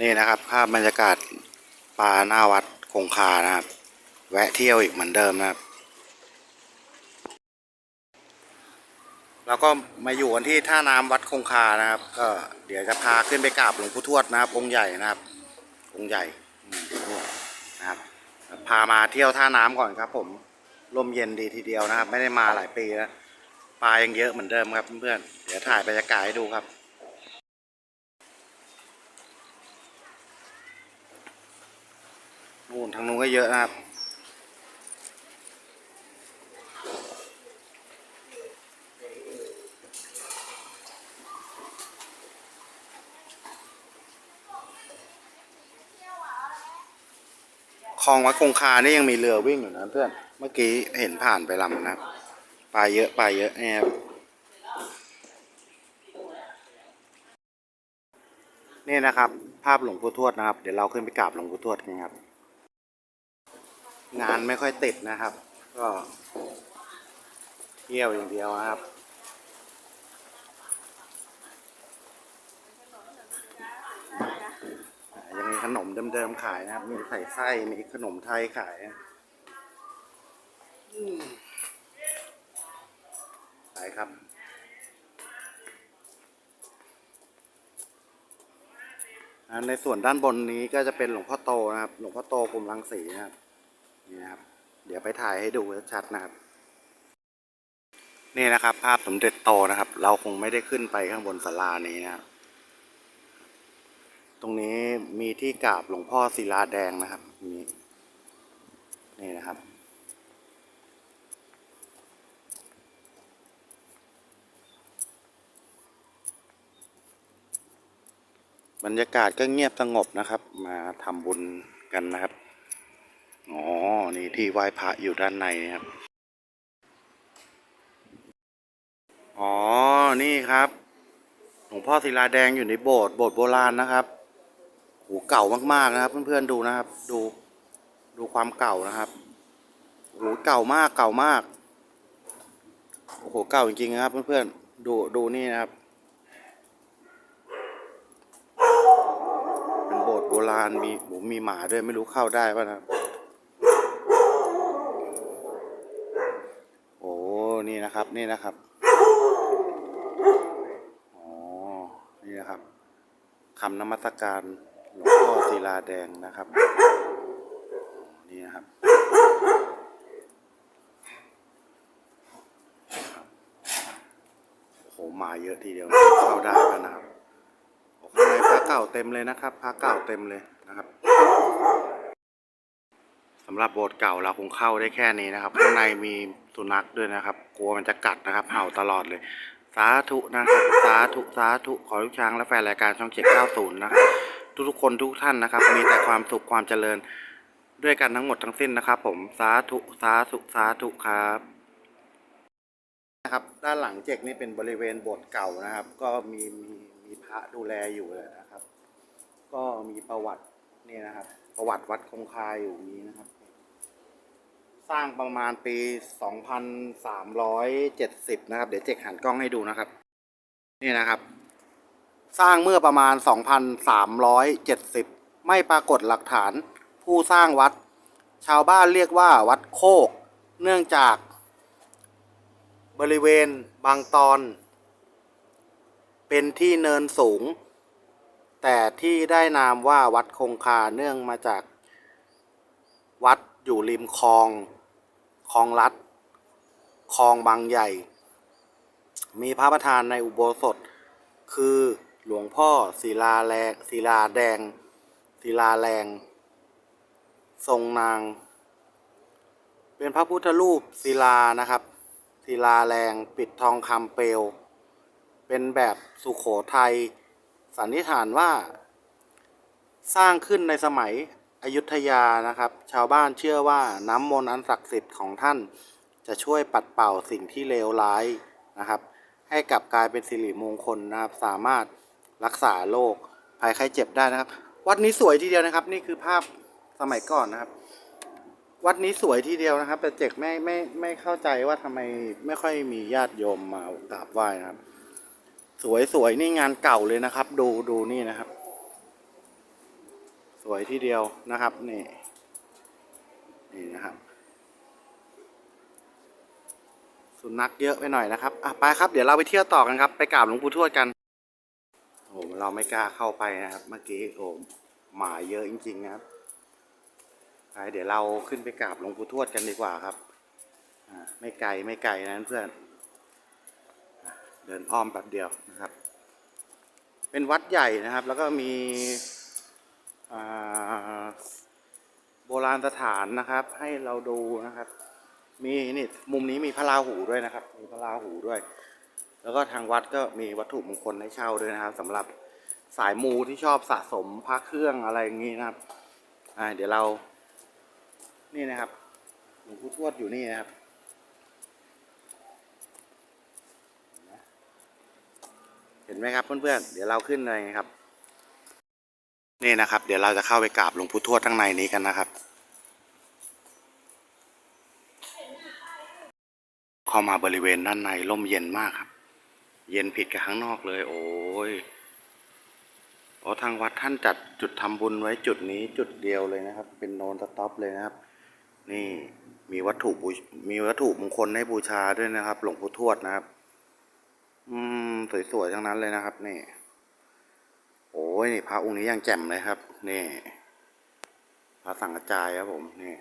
นี่นะครับภาพบรรยากาศปลาหน้าวัดคงคานะครับ แวะเที่ยวอีกเหมือนเดิมนะครับ แล้วก็มาอยู่กันที่ท่าน้ำวัดคงคานะครับ ก็เดี๋ยวจะพาขึ้นไปกราบหลวงปู่ทวดนะครับ องค์ใหญ่นะครับ องค์ใหญ่อืมนี่นะครับ พามาเที่ยวท่าน้ำก่อนครับ ผมลมเย็นดีทีเดียวนะครับ ไม่ได้มาหลายปีแล้วปลายังเยอะเหมือนเดิมครับเพื่อนๆเดี๋ยวถ่ายบรรยากาศให้ดูครับ นู่นทางนู้นก็เยอะนะครับ คลองวัดคงคานี่ยังมีเรือวิ่งอยู่นะเพื่อน เมื่อกี้เห็นผ่านไปลำนะปลาเยอะปลาเยอะเนี่ยครับนี่นะครับ ภาพหลวงปู่ทวดนะครับ เดี๋ยวเราขึ้นไปกราบหลวงปู่ทวดกันครับ งานไม่ค่อยติดนะครับ ก็เที่ยวอย่างเดียวนะครับ ยังมีขนมเดิมๆขายนะครับ มีใส่ไส้มีขนมไทยขายไปครับในส่วนด้านบนนี้ก็จะเป็นหลวงพ่อโตนะครับ หลวงพ่อโตกรมรังสีนะครับ นี่นะครับ เดี๋ยวไปถ่ายให้ดูชัดนะครับ นี่นะครับ ภาพสมเด็จโตนะครับ เราคงไม่ได้ขึ้นไปข้างบนศาลานี้นะครับ ตรงนี้มีที่กราบหลวงพ่อศิลาแดงนะครับนี่นี่นะครับบรรยากาศก็เงียบสงบนะครับ มาทำบุญกันนะครับ อ๋อ นี่ที่ไหว้พระอยู่ด้านในนะครับ อ๋อ นี่ครับ หลวงพ่อศิลาแดงอยู่ในโบสถ์โบสถ์โบราณนะครับโหเก่ามากๆนะครับ เพื่อนๆดูนะครับ ดูดูความเก่านะครับโหเก่ามากเก่ามากโอ้โหเก่าจริงๆนะครับ เพื่อนๆดูดูนี่นะครับ เป็นโบสถ์โบราณมีโหมีหมาด้วยไม่รู้เข้าได้ป่ะนะครับ โอ้ นี่นะครับนี่นะครับอ๋อนี่นะครับคำนมัสการหลวงพ่อศิลาแดงนะครับนี่นะครับโอ้โหมาเยอะทีเดียวเข้าได้แล้วนะครับโอ้ข้างในพระเก่าเต็มเลยนะครับพระเก่าเต็มเลยนะครับ สำหรับโบสถ์เก่าเราคงเข้าได้แค่นี้นะครับ ข้างในมีสุนัขด้วยนะครับ กลัวมันจะกัดนะครับ เห่าตลอดเลย สาธุนะครับ สาธุ สาธุ ขอทุกช้างและแฟนรายการช่องเจ็ดเก้าศูนย์นะครับ ทุกๆคนทุกท่านนะครับ มีแต่ความสุขความเจริญด้วยกันทั้งหมดทั้งสิ้นนะครับ ผม สาธุ สาธุ สาธุครับนะครับ ด้านหลังเจกนี่เป็นบริเวณโบสถ์เก่านะครับ ก็มีมีมีพระดูแลอยู่เลยนะครับ ก็มีประวัตินี่นะครับ ประวัติวัดคงคาอยู่นี้นะครับ สร้างประมาณปี 2370 นะครับ เดี๋ยวเจกหันกล้องให้ดูนะครับ นี่นะครับ สร้างเมื่อประมาณ 2,370 ไม่ปรากฏหลักฐานผู้สร้างวัด ชาวบ้านเรียกว่าวัดโคก เนื่องจากบริเวณบางตอน เป็นที่เนินสูง แต่ที่ได้นามว่าวัดคงคาเนื่องมาจาก วัดอยู่ริมคลอง คลองลัดคลองบางใหญ่ มีพระประธานในอุโบสถ คือหลวงพ่อศิลาแรงศิลาแดง ศิลาแรง ทรงนาง เป็นพระพุทธรูปศิลานะครับ ศิลาแรงปิดทองคำเปลว เป็นแบบสุขโขทัยสันนิษฐานว่า สร้างขึ้นในสมัย อยุธยานะครับ ชาวบ้านเชื่อว่าน้ำมนต์อันศักดิ์สิทธิ์ของท่าน จะช่วยปัดเป่าสิ่งที่เลวร้ายนะครับ ให้กลับกลายเป็นสิริมงคลนะครับ สามารถรักษาโรคภัยไข้เจ็บได้นะครับ วัดนี้สวยทีเดียวนะครับ นี่คือภาพสมัยก่อนนะครับ วัดนี้สวยทีเดียวนะครับ แต่เจกไม่ไม่ไม่เข้าใจว่าทำไมไม่ค่อยมีญาติโยมมากราบไหว้นะครับ สวยสวยนี่งานเก่าเลยนะครับ ดูดูนี่นะครับ วยทีเดียวนะครับนี่นี่นะครับ สุนัขเยอะไปหน่อยนะครับอะไปครับเดี๋ยวเราไปเที่ยวต่อกันครับ ไปกราบหลวงปู่ทวดกันโอ้เราไม่กล้าเข้าไปนะครับ เมื่อกี้โอ้หมาเยอะจริง ๆ นะครับไปเดี๋ยวเราขึ้นไปกราบหลวงปู่ทวดกันดีกว่าครับอ่าไม่ไกลไม่ไกลนะเพื่อน เดินอ้อมแป๊บเดียวนะครับ เป็นวัดใหญ่นะครับ แล้วก็มี โบราณสถานนะครับ ให้เราดูนะครับ มีนี่มุมนี้มีพระราหูด้วยนะครับ มีพระราหูด้วย แล้วก็ทางวัดก็มีวัตถุมงคลให้เช่าด้วยนะครับสำหรับสายมูที่ชอบสะสมพระเครื่องอะไรอย่างนี้นะครับอ่าเดี๋ยวเรา นี่นะครับหลวงปู่ทวดอยู่นี่นะครับเห็นไหมครับเพื่อนๆเดี๋ยวเราขึ้นเลยครับ นี่นะครับ เดี๋ยวเราจะเข้าไปกราบหลวงปู่ทวดข้างในนี้กันนะครับ เข้ามาบริเวณด้านในร่มเย็นมากครับ เย็นผิดกับข้างนอกเลย โอ้ยเพราะทางวัดท่านจัดจุดทำบุญไว้จุดนี้จุดเดียวเลยนะครับ เป็นโนนสต็อปเลยนะครับ นี่มีวัตถุมีวัตถุมงคลให้บูชาด้วยนะครับ หลวงปู่ทวดนะครับ อืมสวยๆทั้งนั้นเลยนะครับนี่ โอ้ยนี่พระองค์นี้ยังแจ่มเลยครับ นี่พระสังฆจายครับผมนี่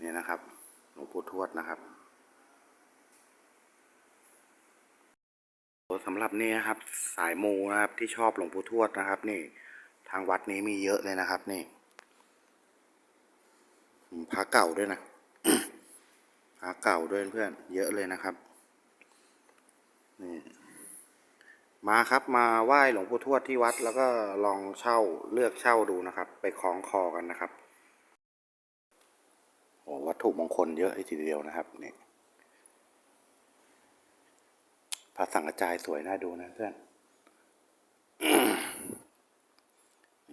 นี่นะครับหลวงปู่ทวดนะครับสำหรับนี่นะครับ สายมูนะครับที่ชอบหลวงปู่ทวดนะครับ นี่ ทางวัดนี้มีเยอะเลยนะครับนี่พระเก่าด้วยนะพระเก่าด้วยเพื่อนเยอะเลยนะครับนี่ มาครับมาไหว้หลวงปู่ทวดที่วัด แล้วก็ลองเช่าเลือกเช่าดูนะครับ ไปคล้องคอกันนะครับโอ้วัตถุมงคลเยอะทีเดียวนะครับนี่พระสังฆจายสวยน่าดูนะเพื่อน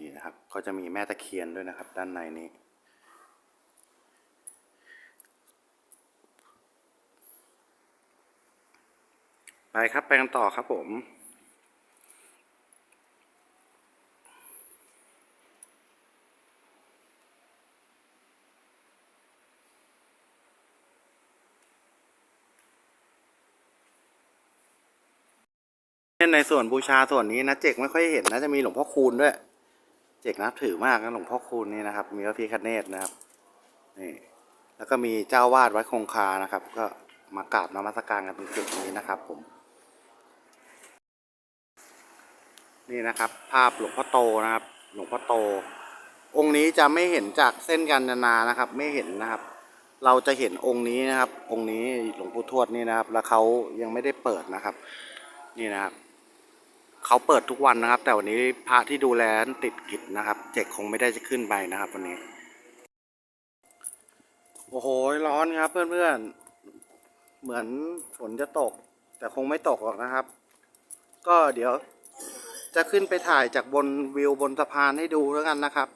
นี่นะครับเขาจะมีแม่ตะเคียนด้วยนะครับ ด้านในนี้ไปครับ ไปกันต่อครับผม ในส่วนบูชาส่วนนี้นะเจกไม่ค่อยเห็นนะจะมีหลวงพ่อคูณด้วย เจกนับถือมากนะหลวงพ่อคูณนี่นะครับ มีพระพิฆเนศนะครับนี่แล้วก็มีเจ้าวาดวัดคงคานะครับ ก็มากราบนมัสการกันตรงจุดนี้นะครับผม นี่นะครับ ภาพหลวงพ่อโตนะครับ หลวงพ่อโต องค์นี้จะไม่เห็นจากเส้นกันนานะครับ ไม่เห็นนะครับ เราจะเห็นองค์นี้นะครับ องค์นี้หลวงปู่ทวดนี่นะครับ แล้วเขายังไม่ได้เปิดนะครับ นี่นะครับ เขาเปิดทุกวันนะครับ แต่วันนี้พระที่ดูแลติดกิจนะครับ เจกคงไม่ได้จะขึ้นไปนะครับวันนี้ โอ้โหร้อนครับ เพื่อนๆ เหมือนฝนจะตก แต่คงไม่ตกหรอกนะครับ ก็เดี๋ยวจะขึ้นไปถ่ายจากบนวิวบนสะพานให้ดูแล้วกันนะครับ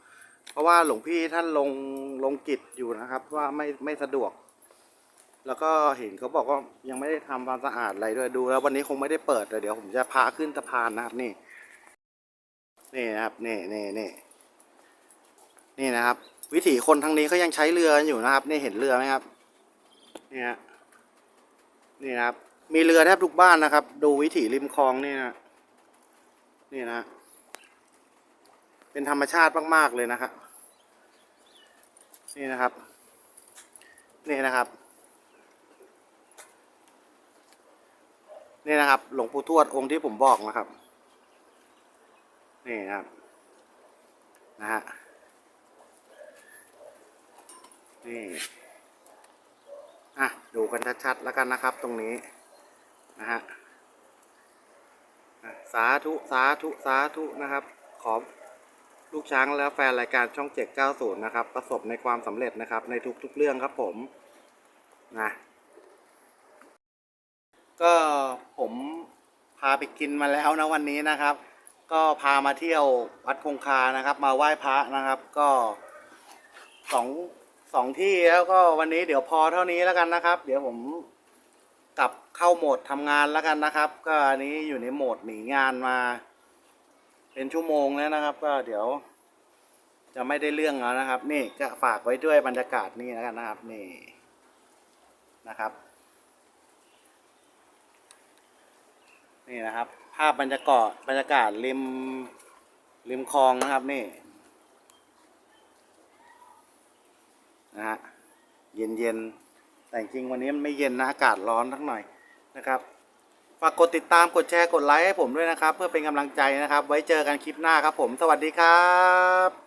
เพราะว่าหลวงพี่ท่านลงลงกิจอยู่นะครับ ว่าไม่ไม่สะดวก แล้วก็เห็นเขาบอกว่ายังไม่ได้ทำความสะอาดอะไรด้วยดูแล้ววันนี้คงไม่ได้เปิดแต่เดี๋ยวผมจะพาขึ้นสะพานนะครับนี่ นี่นะครับนี่นี่นี่นี่นะครับ วิถีคนทางนี้เขายังใช้เรืออยู่นะครับนี่เห็นเรือไหมครับนี่ฮะนี่นะครับ มีเรือแทบทุกบ้านนะครับ ดูวิถีริมคลองนี่นะนี่นะ เป็นธรรมชาติมาก ๆ เลยนะครับนี่นะครับ นี่นะครับ นี่นะครับ หลวงปู่ทวดองค์ที่ผมบอกนะครับ นี่นะครับ นะฮะ นี่ อะ ดูกันชัดๆแล้วกันนะครับ ตรงนี้ นะฮะสาธุ สาธุ สาธุนะครับ ขอลูกช้างแล้วแฟนรายการช่อง 790 นะครับ ประสบในความสำเร็จนะครับ ในทุกๆเรื่องครับผม นะ ก็ผมพาไปกินมาแล้วนะวันนี้นะครับ ก็พามาเที่ยววัดคงคานะครับ มาไหว้พระนะครับ ก็สองสองที่แล้วก็วันนี้เดี๋ยวพอเท่านี้แล้วกันนะครับ เดี๋ยวผมกลับเข้าโหมดทำงานแล้วกันนะครับ ก็อันนี้อยู่ในโหมดหนีงานมา เป็นชั่วโมงแล้วนะครับ ก็เดี๋ยว จะไม่ได้เรื่องแล้วนะครับ นี่ก็ฝากไว้ด้วยบรรยากาศนี่แล้วกันนะครับ นี่นะครับ นี่นะครับ ภาพบรรยากาศบรรยากาศริมริมคลองนะครับนี่นะฮะเย็นเย็นๆแต่จริงวันนี้มันไม่เย็นนะอากาศร้อนทักหน่อยนะครับฝากกดติดตามกดแชร์กดไลค์ให้ผมด้วยนะครับ เพื่อเป็นกำลังใจนะครับ ไว้เจอกันคลิปหน้าครับผม สวัสดีครับ